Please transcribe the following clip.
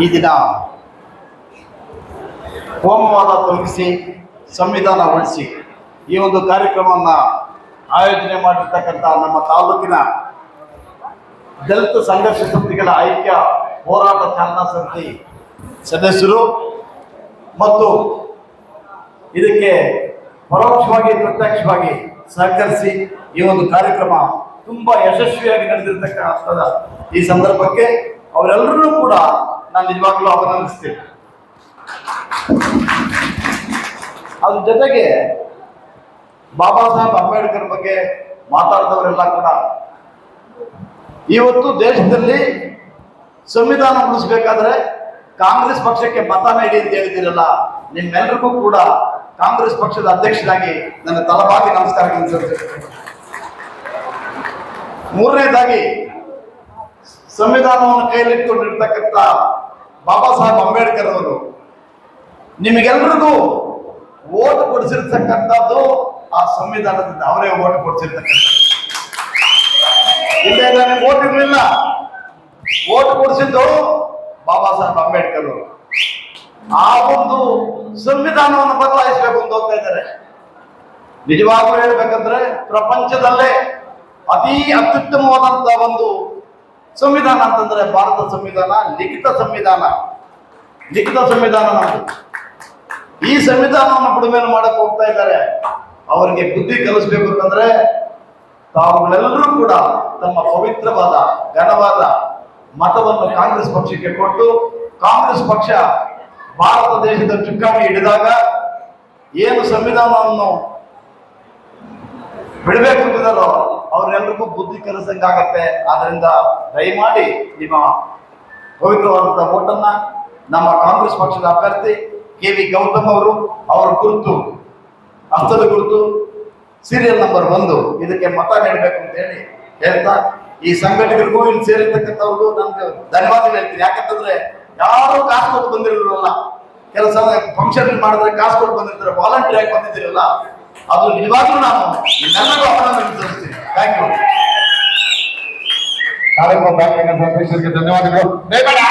ಈ ದಿನ ಹೋಮವಾದ ತೊಲಗಿಸಿ, ಸಂವಿಧಾನ ಉಳಿಸಿ ಈ ಒಂದು ಕಾರ್ಯಕ್ರಮವನ್ನು ಆಯೋಜನೆ ಮಾಡಿರ್ತಕ್ಕಂಥ ನಮ್ಮ ತಾಲೂಕಿನ ದಲಿತ ಸಂಘರ್ಷ ಸಮಿತಿಗಳ ಐಕ್ಯ ಹೋರಾಟ ಚಾಲನಾ ಸಮಿತಿ ಸದಸ್ಯರು ಮತ್ತು ಇದಕ್ಕೆ ಪರೋಕ್ಷವಾಗಿ, ಪ್ರತ್ಯಕ್ಷವಾಗಿ ಸಹಕರಿಸಿ ಈ ಒಂದು ಕಾರ್ಯಕ್ರಮ ತುಂಬಾ ಯಶಸ್ವಿಯಾಗಿ ನಡೆದಿರ್ತಕ್ಕಂಥದ ಈ ಸಂದರ್ಭಕ್ಕೆ ಅವರೆಲ್ಲರೂ ಕೂಡ ನಾನು ನಿಜವಾಗ್ಲೂ ಅಭಿನಂದಿಸ್ತೇನೆ. ಅದ್ರ ಜೊತೆಗೆ ಬಾಬಾ ಸಾಹೇಬ್ ಅಂಬೇಡ್ಕರ್ ಬಗ್ಗೆ ಮಾತಾಡಿದವರೆಲ್ಲ ಕೂಡ ಇವತ್ತು ದೇಶದಲ್ಲಿ ಸಂವಿಧಾನ ಉಳಿಸ್ಬೇಕಾದ್ರೆ ಕಾಂಗ್ರೆಸ್ ಪಕ್ಷಕ್ಕೆ ಮತ ನೀಡಿ ಅಂತ ಹೇಳಿದಿರಲ್ಲ ನಿಮ್ಮೆಲ್ಲರಿಗೂ ಕೂಡ ಕಾಂಗ್ರೆಸ್ ಪಕ್ಷದ ಅಧ್ಯಕ್ಷರಾಗಿ ನನ್ನ ತಲಬಾಗಿ ನಮಸ್ಕಾರ ಮೂರನೇದಾಗಿ, ಸಂವಿಧಾನವನ್ನು ಕೈಲಿಟ್ಟುಕೊಂಡಿರ್ತಕ್ಕಂಥ ಬಾಬಾ ಸಾಹೇಬ್ ಅಂಬೇಡ್ಕರ್ ಅವರು ನಿಮಗೆಲ್ರಿಗೂ ಓಟ್ ಕೊಡಿಸಿರ್ತಕ್ಕಂಥದ್ದು ಆ ಸಂವಿಧಾನದಿಂದ ಅವರೇ ಓಟ್ ಕೊಡಿಸಿರ್ತಕ್ಕಂಥ ನನಗೆ ಓಟ್ ಇರಲಿಲ್ಲ. ಓಟ್ ಕೊಡಿಸಿದ್ದು ಬಾಬಾ ಸಾಹೇಬ್ ಅಂಬೇಡ್ಕರ್ ಅವರು. ಆ ಒಂದು ಸಂವಿಧಾನವನ್ನು ಬದಲಾಯಿಸಬೇಕು ಅಂತ ಹೋಗ್ತಾ ಇದ್ದಾರೆ. ನಿಜವಾಗ್ಲೂ ಹೇಳ್ಬೇಕಂದ್ರೆ ಪ್ರಪಂಚದಲ್ಲೇ ಅತಿ ಅತ್ಯುತ್ತಮವಾದಂತಹ ಒಂದು ಸಂವಿಧಾನ ಅಂತಂದ್ರೆ ಭಾರತ ಸಂವಿಧಾನ, ಲಿಖಿತ ಸಂವಿಧಾನ. ಲಿಖಿತ ಸಂವಿಧಾನ ನಮ್ದು. ಈ ಸಂವಿಧಾನವನ್ನು ಬಿಡುಗಡೆ ಮಾಡಕ್ ಹೋಗ್ತಾ ಇದ್ದಾರೆ. ಅವರಿಗೆ ಬುದ್ಧಿ ಕಲಿಸ್ಬೇಕು ಅಂತಂದ್ರೆ ತಾವುಗಳೆಲ್ಲರೂ ಕೂಡ ತಮ್ಮ ಪವಿತ್ರವಾದ, ಘನವಾದ ಮತವನ್ನು ಕಾಂಗ್ರೆಸ್ ಪಕ್ಷಕ್ಕೆ ಕೊಟ್ಟು, ಕಾಂಗ್ರೆಸ್ ಪಕ್ಷ ಭಾರತ ದೇಶದ ಚುಕ್ಕಾಣಿ ಹಿಡಿದಾಗ ಏನು ಸಂವಿಧಾನವನ್ನು ಬಿಡಬೇಕು ಅಂತಿದಾರೋ ಅವ್ರೆಲ್ರಿಗೂ ಬುದ್ಧಿ ಕಲಿಸಂಗಾಗತ್ತೆ ಆದ್ರಿಂದ ದಯಮಾಡಿ ನಿಮ್ಮ ಪವಿತ್ರವಾದಂಥ ಓಟನ್ನ ನಮ್ಮ ಕಾಂಗ್ರೆಸ್ ಪಕ್ಷದ ಅಭ್ಯರ್ಥಿ ಕೆ ವಿ ಗೌತಮ್ ಅವರು ಅವರ ಕುರಿತು ಹಸ್ತದ ಕುರಿತು ಸೀರಿಯಲ್ ನಂಬರ್ ಒಂದು. ಇದಕ್ಕೆ ಮತ ನೀಡಬೇಕು ಅಂತ ಹೇಳಿ ಹೇಳ್ತಾ, ಈ ಸಂಘಟಕರಿಗೂ ಇಲ್ಲಿ ಸೇರಿರ್ತಕ್ಕಂಥವ್ರಿಗೂ ನನ್ಗೆ ಧನ್ಯವಾದಗಳು ಹೇಳ್ತೀನಿ. ಯಾಕಂತಂದ್ರೆ ಯಾರು ಕಾಸು ಕೊಟ್ಟು ಬಂದಿರಲಿಲ್ಲ ಕೆಲಸ ಫಂಕ್ಷನ್ ಮಾಡಿದ್ರೆ ಕಾಸು ಕೊಟ್ಟು ಬಂದಿರ್ತಾರೆ ವಾಲಂಟಿಯರ್ ಆಗಿ ಬಂದಿದ್ದೀರಲ್ಲ, ಅದು ನಿಜವಾಗ್ಲೂ ನಾನು ನಿಮ್ಮೆಲ್ಲರಿಗೂ ಅಭಿನಂದನೆ ಸಲ್ಲಿಸ್ತೀನಿ. ಥ್ಯಾಂಕ್ ಯು ಕಾರ್ಯಕ್ರಮ ಬ್ಯಾಂಕ್ ಅಧ್ಯಕ್ಷರಿಗೆ ಧನ್ಯವಾದಗಳು ದಯಮಾಡಿ